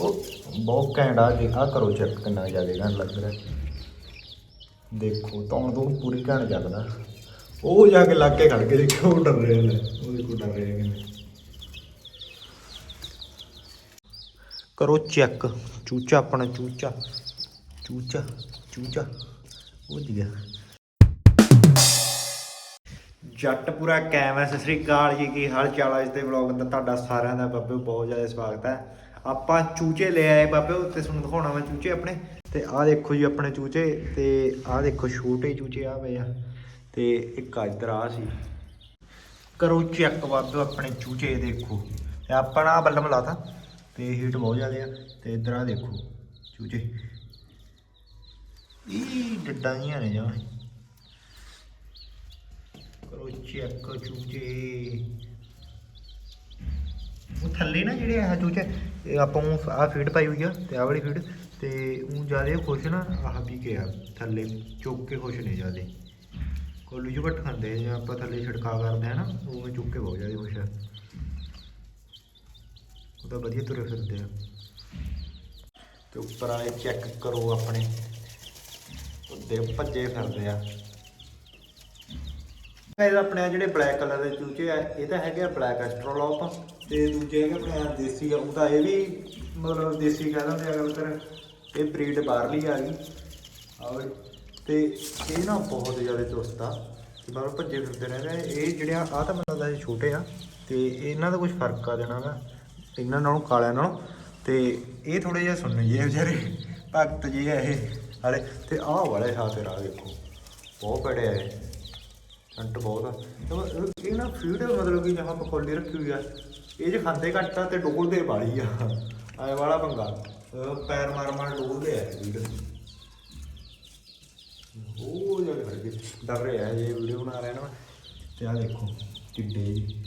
ਉਹ ਬਹੁਤ ਘੈਂਟ ਆ, ਜੀ ਆ ਕਰੋ ਚੈੱਕ ਕਿੰਨਾ ਜ਼ਿਆਦਾ ਘੈਂਟ ਲੱਗ ਰਿਹਾ। ਦੇਖੋ, ਤੌਣ ਤੋਂ ਪੂਰੀ ਘੈਂਟ ਚੱਲਦਾ ਉਹ ਜਾ ਕੇ ਲੱਗ ਕੇ ਖੜ ਕੇ ਦੇਖੋ, ਉਹ ਡਰ ਰਿਹਾ ਲੈ ਉਹ ਦੇਖੋ, ਡਰ ਰਿਹਾ ਕਿਵੇਂ ਕਰੋ ਚੈੱਕ ਚੂਚਾ, ਆਪਣਾ ਚੂਚਾ। ਚੂਚਾ ਚੂਚਾ। ਉਹ ਜੀ ਗਿਆ ਜੱਟ ਪੂਰਾ ਕੈਮ ਹੈ ਸਤਿ ਸ੍ਰੀ ਅਕਾਲ ਜੀ। ਕੀ ਹਾਲ ਚਾਲ ਹੈ ਇਸ ਦੇ ਵਲੌਗ ਦਾ? ਤੁਹਾਡਾ ਸਾਰਿਆਂ ਦਾ ਬਾਬੇ, ਬਹੁਤ ਜ਼ਿਆਦਾ ਸਵਾਗਤ ਹੈ। ਆਪਾਂ ਚੂਚੇ ਲੈ ਆਏ ਬਾਬੇ ਉੱਤੇ ਤੁਹਾਨੂੰ ਦਿਖਾਉਣਾ ਮੈਂ ਚੂਚੇ ਆਪਣੇ। ਤੇ ਆਹ ਦੇਖੋ ਜੀ ਆਪਣੇ ਚੂਚੇ ਤੇ ਆਹ ਦੇਖੋ ਛੋਟੇ ਚੂਚੇ ਆ ਪਏ ਆ। ਤੇ ਇੱਕ ਇੱਧਰ ਆ ਸੀ। ਕਰੋ ਚੈੱਕ ਬਾਬੇ ਆਪਣੇ ਚੂਚੇ ਦੇਖੋ। ਤੇ ਆਪਾਂ ਨਾ ਬੱਲਮ ਲਾਤਾ ਤੇ ਹੀਟ ਬਹੁਤ ਜ਼ਿਆਦਾ ਆ। ਤੇ ਇੱਧਰ ਆ ਦੇਖੋ ਚੂਚੇ। ਇਹ ਡੱਡਾਂ ਜੀਆਂ ਨੇ ਜਮਾਂ। ਕਰੋ ਚੈੱਕ ਚੂਚੇ। ਥੱਲੇ ਨਾ ਜਿਹੜੇ ਆ ਚੂਚੇ, ਇਹ ਆਪਾਂ ਨੂੰ ਆਹ ਫੀਡ ਪਾਈ ਹੋਈ ਆ, ਤੇ ਆਹ ਵਾਲੀ ਫੀਡ ਤੇ ਉਹ ਜ਼ਿਆਦਾ ਖੁਸ਼ ਨਾ, ਆਹ ਵੀ ਕੇ ਆ, ਥੱਲੇ ਚੁੱਕ ਕੇ ਖੁਸ਼ ਨੇ ਜਿਆਦੇ। ਕੋਲੂ ਜੋ ਘੱਟ ਖਾਂਦੇ ਜਾਂ ਆਪਾਂ ਥੱਲੇ ਛਿੜਕਾ ਕਰਦੇ ਆ ਨਾ ਉਹ ਚੁੱਕ ਕੇ ਬਹੁਤ ਜ਼ਿਆਦਾ ਖੁਸ਼ ਆ। ਉਹ ਤਾਂ ਵਧੀਆ ਤੁਰੇ ਫਿਰਦੇ ਆ। ਤੇ ਉੱਪਰ ਆਏ ਚੈੱਕ ਕਰੋ ਆਪਣੇ ਉਹਦੇ ਭੱਜੇ ਫਿਰਦੇ ਆ। ਇਹ ਆਪਣੇ ਜਿਹੜੇ ਬਲੈਕ ਕਲਰ ਦੇ ਚੂਚੇ ਆ, ਇਹ ਤਾਂ ਹੈਗੇ ਆ ਬਲੈਕ ਐਸਟਰੋਲੋਪ ਤੇ ਦੂਜੇ ਹੈਗੇ ਆਪਣੇ ਆਹ ਦੇਸੀ ਆ ਉਹਦਾ ਇਹ ਵੀ ਮਤਲਬ ਦੇਸੀ ਕਹਿ ਦਿੰਦੇ ਆ ਗੱਲ ਕਰ ਇਹ ਬਰੀਡ ਬਾਹਰਲੀ ਆ ਗਈ। ਆਹ ਤੇ ਇਹ ਨਾ ਬਹੁਤ ਜ਼ਿਆਦਾ ਚੁਸਤ ਆ। ਤੇ ਬਾਹਰ ਭੱਜੇ ਫਿਰਦੇ ਰਹਿੰਦੇ ਆ। ਇਹ ਜਿਹੜੇ ਆ, ਆਹ ਤਾਂ ਮੈਨੂੰ ਲੱਗਦਾ ਛੋਟੇ ਆ। ਤੇ ਇਹਨਾਂ ਦਾ ਕੁਝ ਫ਼ਰਕ ਆ ਦੇਣਾ ਵਾ ਇਹਨਾਂ ਨਾਲੋਂ ਕਾਲਿਆਂ ਨਾਲੋਂ। ਤੇ ਇਹ ਥੋੜੇ ਜਿਹਾ ਸੁਣਨ ਜੀ ਵਿਚਾਰੇ, ਭਗਤ ਜੀ ਆ ਇਹ। ਹਾਲੇ, ਤੇ ਆਹ ਵਾਲੇ ਸਾਥੇ ਰਾਹ ਦੇਖੋ। ਬਹੁਤ ਪੜੇ ਆ ਇਹ ਕੰਟ ਬਹੁਤ ਆ। ਇਹ ਨਾ ਫੀਡ ਮਤਲਬ ਕਿ ਜਹਾਂ ਪਕੌੜੀ ਰੱਖੀ ਹੋਈ ਆ। ਇਹ ਜੇ ਖਾਂਦੇ ਘੱਟ ਆ ਤੇ ਡੋਲਦੇ ਬਾਲੀ ਆ। ਆਏ ਵਾਲਾ ਪੰਗਾ। ਪੈਰ ਮਾਰ ਮਾਰ ਡੋਲਦੇ ਆ ਫੀਡ ਉਹ ਜਾ ਕੇ ਖੜ ਗਏ। ਡਰ ਰਿਹਾ ਇਹ ਵੀਡੀਓ ਬਣਾ ਰਿਹਾ ਨਾ ਮੈਂ। ਤੇ ਆ ਦੇਖੋ, ਕਿੱਡੇ ਜੀ।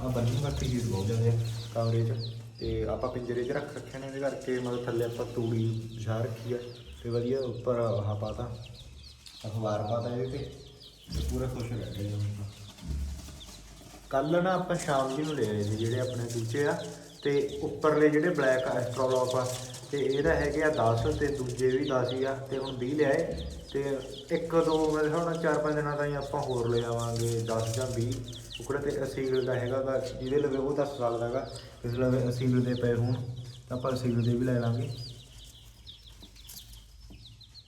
ਆ ਬੰਨੀ ਮੱਤੀ ਜੀ ਬਹੁਤ ਜ਼ਿਆਦਾ ਆ, ਕਮਰੇ 'ਚ। ਤੇ ਆਪਾਂ ਪਿੰਜਰੇ 'ਚ ਰੱਖ ਰੱਖੇ ਨੇ ਇਹਦੇ ਕਰਕੇ, ਮਤਲਬ ਥੱਲੇ ਆਪਾਂ ਤੂੜੀ ਵਿਛਾ ਰੱਖੀ ਆ। ਤੇ ਵਧੀਆ ਉੱਪਰ ਆਹ ਪਾਤਾ। ਅਖਬਾਰ ਪਾਤਾ ਇਹਦੇ ਤੇ ਤੇ ਪੂਰਾ ਖੁਸ਼ ਰਹਿ ਗਏ ਜੀ ਕੱਲ ਨਾ ਆਪਾਂ ਸ਼ਾਮ ਜੀ ਨੂੰ ਲੈ ਆਏ ਸੀ ਜਿਹੜੇ ਆਪਣੇ ਦੂਜੇ ਆ ਤੇ ਉੱਪਰਲੇ ਜਿਹੜੇ ਬਲੈਕ ਐਸਟ੍ਰੋਲੋਪ ਆ ਤੇ ਇਹਦਾ ਹੈਗੇ ਆ 10 ਤੇ ਦੂਜੇ ਵੀ 10 ਹੀ ਆ ਤੇ ਹੁਣ 20 ਲਿਆਏ ਤੇ ਇੱਕ ਦੋ ਮੇਰੇ ਨਾਲ ਚਾਰ ਪੰਜ ਦਿਨਾਂ ਤਾਈਂ ਆਪਾਂ ਹੋਰ ਲੈ ਆਵਾਂਗੇ 10 ਜਾਂ 20 ਉਕੜਾ ਤੇ ਅਸੀਲ ਦਾ ਹੈਗਾ ਗਾ ਜਿਹਦੇ ਲਵੇ ਉਹ ਦੱਸ ਸਕਦਾ ਹੈਗਾ ਇਸ ਲਵੇ ਅਸੀਲ ਦੇ ਪਏ ਹੋਣ ਤਾਂ ਆਪਾਂ ਅਸੀਲ ਦੇ ਵੀ ਲੈ ਲਾਂਗੇ।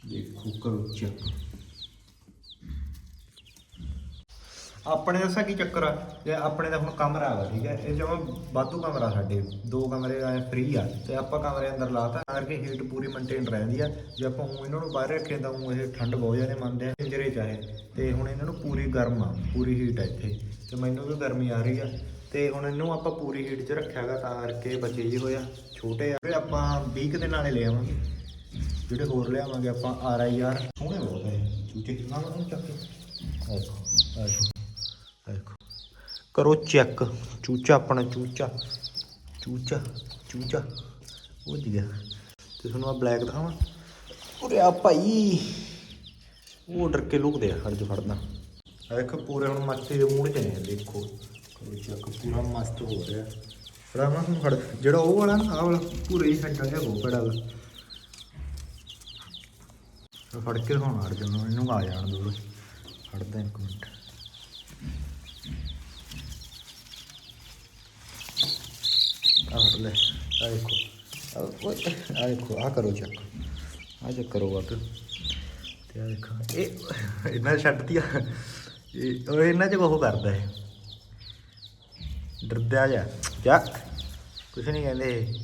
ਦੇਖੋ ਕਰੋ ਚੈੱਕ ਆਪਣੇ ਦੱਸਾਂ ਕੀ ਚੱਕਰ ਆ, ਜੇ ਆਪਣੇ ਦਾ ਹੁਣ ਕਮਰਾ ਵਾ, ਠੀਕ ਹੈ ਇਹ ਜਮਾ ਵਾਧੂ ਕਮਰਾ ਸਾਡੇ, ਦੋ ਕਮਰੇ ਆਏ ਫ੍ਰੀ ਆ, ਤੇ ਆਪਾਂ ਕਮਰੇ ਅੰਦਰ ਲਾਤਾ ਤਾਂ ਕਰਕੇ ਹੀਟ ਪੂਰੀ ਮੇਨਟੇਨ ਰਹਿੰਦੀ ਆ, ਜੇ ਆਪਾਂ ਉਹ ਇਹਨਾਂ ਨੂੰ ਬਾਹਰ ਰੱਖੇ ਤਾਂ ਉਹ ਇਹ ਠੰਡ ਬਹੁਤ ਜ਼ਿਆਦਾ ਮੰਨਦੇ ਆ, ਪਿੰਜਰੇ ਚ ਆਏ ਤੇ ਹੁਣ ਇਹਨਾਂ ਨੂੰ ਪੂਰੀ ਗਰਮ ਆ, ਪੂਰੀ ਹੀਟ ਆ ਇੱਥੇ, ਤੇ ਮੈਨੂੰ ਵੀ ਗਰਮੀ ਆ ਰਹੀ ਆ, ਤੇ ਹੁਣ ਇਹਨੂੰ ਆਪਾਂ ਪੂਰੀ ਹੀਟ 'ਚ ਰੱਖਿਆਗਾ ਤਾਂ ਕਰਕੇ ਬੱਚੇ ਜੀ ਹੋਇਆ ਛੋਟੇ ਆ ਵੀ ਆਪਾਂ 20 ਦਿਨ ਵਾਲੇ ਲੈ ਆਵਾਂਗੇ, ਜਿਹੜੇ ਹੋਰ ਲਿਆਵਾਂਗੇ ਆਪਾਂ ਆਰ ਆਈ ਆਰ ਸੋਹਣੇ ਬਹੁਤ ਹੈ ਚੂਚੇ ਨਾ ਨਾ ਚੱਕ ਕੇ। ਦੇਖੋ। ਦੇਖੋ। ਕਰੋ ਚੈੱਕ। ਚੂਚਾ ਆਪਣਾ, ਚੂਚਾ। ਚੂਚਾ ਚੂਚਾ। ਉਹ ਜੀ ਗਿਆ। ਤੇ ਤੁਹਾਨੂੰ ਆ ਬਲੈਕ ਦਿਖਾਵਾਂ। ਉਰੇ ਆ ਭਾਈ। ਉਹ ਡਰ ਕੇ ਲੁਕਦੇ ਆ ਹਰ ਜੋ ਫੜਦਾ। ਆ ਦੇਖੋ ਪੂਰੇ ਹੁਣ ਮੱਛੀ ਦੇ ਮੂੰਹ 'ਚ ਨੇ, ਦੇਖੋ। ਕਰੋ ਚੈੱਕ, ਪੂਰਾ ਮਸਤ ਹੋ ਰਿਹਾ। ਰਾਮਾ ਨੂੰ ਫੜ। ਜਿਹੜਾ ਉਹ ਵਾਲਾ ਨਾ, ਆਹ ਵਾਲਾ, ਪੂਰੇ ਹੀ ਹੱਟਾ ਜਿਹਾ ਬਹੁਤ ਬੜਾ ਵਾ ਫੜ ਕੇ ਹੁਣ ਅੜ ਜਾਣਾ ਇਹਨੂੰ ਆ ਜਾਣ ਦੋ। ਫੜਦਾ ਇੱਕ ਮਿੰਟ। ਆਹ ਲੈ ਆ ਦੇਖੋ ਆ ਦੇਖੋ ਆ ਕਰੋ ਚੈੱਕ ਆ ਚੈੱਕ ਕਰੋ ਬਾਤ ਤੇ ਆ ਦੇਖੋ ਇਹ ਇਹਨਾਂ ਨੇ ਛੱਡਤੀ ਆ ਇਹ ਉਹ ਇਹਨਾਂ ਚ ਉਹ ਕਰਦਾ ਹੈ ਡਰਦਾ ਜਾ ਜਾ ਕੁਛ ਨਹੀਂ ਕਹਿੰਦੇ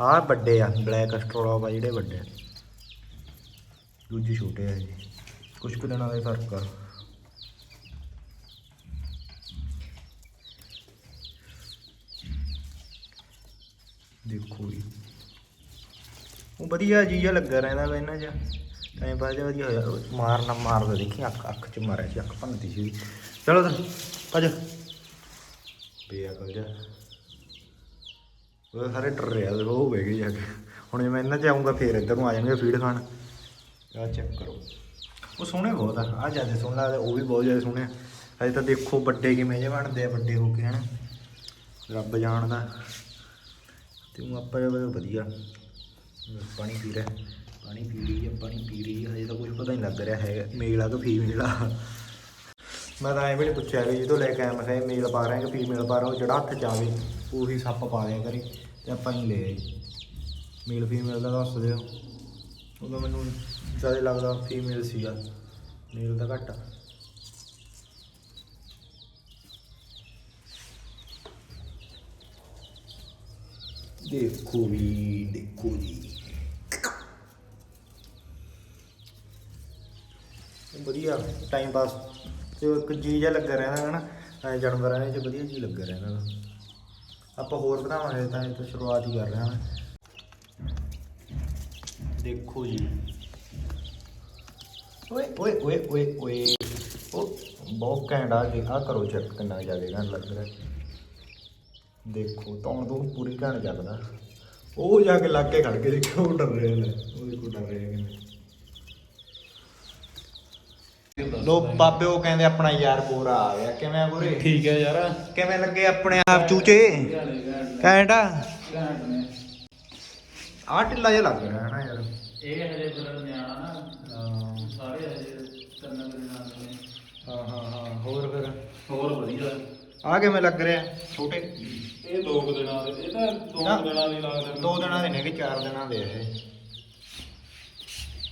ਆ ਵੱਡੇ ਆ ਬਲੈਕ ਐਸਟ੍ਰੋਲੋਪ ਆ ਜਿਹੜੇ ਵੱਡੇ ਦੂਜੇ ਛੋਟੇ ਆ ਜੀ ਕੁਝ ਕੁ ਦਿਨਾਂ ਦਾ ਫ਼ਰਕ ਆ ਦੇਖੋ ਜੀ। ਉਹ ਵਧੀਆ ਜੀਆ ਲੱਗਾ ਰਹਿੰਦਾ ਵਾ ਇਹਨਾਂ 'ਚ ਟਾਈਮ ਪਾਸ ਜਿਹਾ ਵਧੀਆ ਹੋਇਆ। ਮਾਰਨਾ ਮਾਰਦਾ ਦੇਖੀ, ਅੱਖ ਅੱਖ 'ਚ ਮਾਰਿਆ ਸੀ, ਅੱਖ ਭੰਨਦੀ ਸੀ। ਚਲੋ ਤਾਂ ਭੱਜ ਬੇਅਕਲ ਜਾ ਉਹ ਸਾਰੇ ਡਰ ਰਿਹਾ ਤੇ ਉਹ ਬਹਿ ਗਏ ਜਾ ਕੇ। ਹੁਣ ਜੇ ਮੈਂ ਇਹਨਾਂ 'ਚ ਆਉਂਗਾ ਫੇਰ ਇੱਧਰ ਨੂੰ ਆ ਜਾਣਗੇ ਫੀਡ ਖਾਣ। ਆ ਚੈੱਕ ਕਰੋ। ਉਹ ਸੋਹਣੇ ਬਹੁਤ ਆ। ਆ ਜ਼ਿਆਦਾ ਸੋਹਣਾ ਲੱਗਦਾ ਉਹ ਵੀ ਬਹੁਤ ਜ਼ਿਆਦਾ ਸੋਹਣੇ ਆ। ਅਜੇ ਤਾਂ ਦੇਖੋ ਵੱਡੇ ਕਿਵੇਂ ਜੇ ਬਣਦੇ ਆ, ਵੱਡੇ ਹੋ ਕੇ, ਹਨਾ। ਰੱਬ ਜਾਣਦਾ। ਤੇ ਉਹ ਆਪਾਂ ਇਹ ਵਧੀਆ। ਪਾਣੀ ਪੀ ਰਿਹਾ, ਪਾਣੀ ਪੀ ਰਹੀ ਹੈ ਪਾਣੀ ਪੀ ਰਹੀ ਹੈ, ਹਜੇ ਤਾਂ ਕੁਝ ਪਤਾ ਨਹੀਂ ਲੱਗ ਰਿਹਾ ਹੈ ਮੇਲ ਆ ਕਿ ਫੀਮੇਲ ਆ ਮੈਂ ਤਾਂ ਐਵੇਂ ਨਹੀਂ ਪੁੱਛਿਆ ਵੀ ਜਦੋਂ ਲੈ ਕੇ ਆਇਆ, ਮੈਂ ਕਿਹਾ ਮੇਲ ਪਾ ਰਿਹਾ ਕਿ ਫੀਮੇਲ ਪਾ ਰਿਹਾ, ਉਹ ਜਿਹੜਾ ਹੱਥ ਜਾਵੇ ਆਵੇ, ਉਹੀ ਸੱਪ ਪਾ ਲਿਆ ਕਰੇ ਤੇ ਆਪਾਂ ਹੀ ਲੈ ਆਏ ਮੇਲ ਫੀਮੇਲ ਦਾ ਦੱਸ ਦਿਓ। ਉਹਦਾ ਮੈਨੂੰ ਜ਼ਿਆਦਾ ਲੱਗਦਾ ਫੀਮੇਲ ਸੀਗਾ। ਮੇਲ ਦਾ ਘੱਟ ਦੇਖੋ ਵੀ ਦੇਖੋ ਜੀ ਵਧੀਆ ਟਾਈਮ ਪਾਸ ਤੇ ਇੱਕ ਜੀ ਜਿਹਾ ਲੱਗਾ ਰਹਿੰਦਾ ਹੈ ਨਾ, ਐ ਜਾਨਵਰਾਂ ਵਿੱਚ ਵਧੀਆ ਜੀ ਲੱਗਾ ਰਹਿੰਦਾ ਆਪਾਂ ਹੋਰ ਬਣਾਵਾਂਗੇ ਤਾਂ ਇਹ ਤਾਂ ਸ਼ੁਰੂਆਤ ਹੀ ਕਰ ਰਹੇ ਹਾਂ ਦੇਖੋ ਜੀ। ਓਏ ਓਏ ਓਏ ਓਏ ਓਏ। ਉਹ, ਬਹੁਤ ਘੈਂਟ ਆ ਕੇ ਆ ਕਰੋ ਚੈੱਕ ਕਿੰਨਾ ਜ਼ਿਆਦਾ ਘੈਂਟ ਲੱਗ ਰਿਹਾ। ਦੇਖੋ ਤੌਣ ਤੋਂ ਪੂਰੀ ਘੈਂਟ ਚੱਲਦਾ ਉਹ ਜਾ ਕੇ ਲੱਗ ਕੇ ਖੜ ਕੇ ਦੇਖੋ ਉਹ ਡਰ ਰਿਹਾ ਲੈ ਉਹ ਦੇਖੋ ਡਰ ਰਿਹਾ ਕਿਵੇਂ। ਲੋ ਬਾਬੇ ਉਹ ਕਹਿੰਦੇ ਆਪਣਾ ਯਾਰ ਗੋਰਾ ਆ ਗਿਆ। ਕਿਵੇਂ ਗੋਰੇ ਠੀਕ ਹੈ ਯਾਰ। ਕਿਵੇਂ ਲੱਗੇ ਆਪਣੇ ਆਪ ਚੂਚੇ? ਘੈਂਟ ਆ? ਢਿੱਲਾ ਜਿਹਾ ਲੱਗ ਰਿਹਾ ਹੈ ਨਾ ਯਾਰ। ਇਹ ਹਜੇ ਬੜਾ ਨਿਆਣਾ ਨਾ। ਸਾਰੇ ਹਜੇ ਤਿੰਨ ਦਿਨ ਨਾਲ ਨੇ। ਹਾਂ ਹਾਂ ਹਾਂ ਹੋਰ ਫਿਰ? ਹੋਰ ਵਧੀਆ। ਆ ਕਿਵੇਂ ਲੱਗ ਰਿਹਾ। ਛੋਟੇ। ਇਹ ਦੋ ਕੁ ਦਿਨਾਂ ਦੇ ਇਹ ਤਾਂ ਦੋ ਨਾ। ਕੁ ਦਿਨਾਂ ਦੀ ਲੱਗਦੇ ਦੋ ਦਿਨਾਂ ਦੇ ਨੇ ਕਿ ਚਾਰ ਦਿਨਾਂ ਦੇ ਇਹ ਇਹ।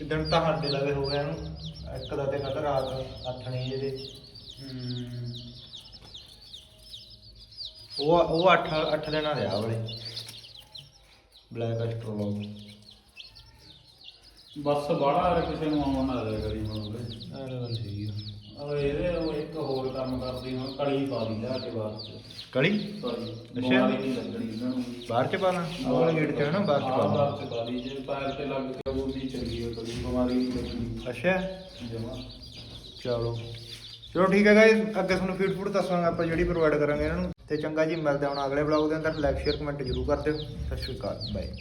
ਦਿਨ ਤਾਂ ਸਾਡੇ ਲਵੇ ਹੋ ਗਿਆ ਇਹਨੂੰ ਇੱਕ ਦਾ ਤੇ ਕੱਲ ਰਾਤ ਅੱਠਣੇ ਜਿਹਦੇ ਹੂੰ। ਉਹ ਉਹ 8 8 ਦਿਨਾਂ ਦੇ ਆ ਵਾਲੇ। ਬਲੈਕ ਐਸਟ੍ਰੋਲੋਗ ਬਸ ਬਾਹਲਾ ਕਿਸੇ ਨੂੰ ਆਉਣ ਨਾ ਦੇ ਕਰੀ ਹੁਣ ਉਹਦੇ। ਗੱਲ ਸਹੀ ਆ। ਉਹ ਇਹਦੇ ਉਹ ਇੱਕ ਹੋਰ ਕੰਮ ਕਰਦੀ ਹੁਣ ਕਲੀ ਪਾ ਦੀ ਲਿਆ ਕੇ ਬਾਅਦ ਚ। ਕਲੀ? ਕਲੀ ਅੱਛਾ। ਬਿਮਾਰੀ ਨਹੀਂ ਲੱਗਣੀ ਇਹਨਾਂ ਨੂੰ। ਬਾਹਰ ਚ ਪਾਣਾ ਗੇਟ ਚ ਹੈ ਨਾ ਬਾਹਰ ਚ ਆਹ ਪਾਣਾ ਬਾਹਰ ਚ ਪਾ ਦੀ ਜੇ ਪੈਰ ਤੇ ਲੱਗ ਕੇ ਉਹ ਨਹੀਂ ਚੱਲੀ ਉਹ ਕਲੀ ਬਿਮਾਰੀ ਨਹੀਂ ਲੱਗਣੀ। ਅੱਛਾ। ਜਮਾ। ਚਲੋ। ਚਲੋ ਠੀਕ ਹੈ ਗਾਇਸ ਅੱਗੇ ਤੁਹਾਨੂੰ ਫੀਡ ਫੂਡ ਦੱਸਾਂਗੇ ਆਪਾਂ ਜਿਹੜੀ ਪ੍ਰੋਵਾਈਡ ਕਰਾਂਗੇ ਇਹਨਾਂ ਨੂੰ। ਤੇ ਚੰਗਾ ਜੀ ਮਿਲਦੇ ਹਾਂ ਹੁਣ ਅਗਲੇ ਵਲੌਗ ਦੇ ਅੰਦਰ ਲਾਈਕ ਸ਼ੇਅਰ ਕਮੈਂਟ ਜ਼ਰੂਰ ਕਰ ਦਿਓ। ਸਤਿ ਸ਼੍ਰੀ ਅਕਾਲ ਬਾਏ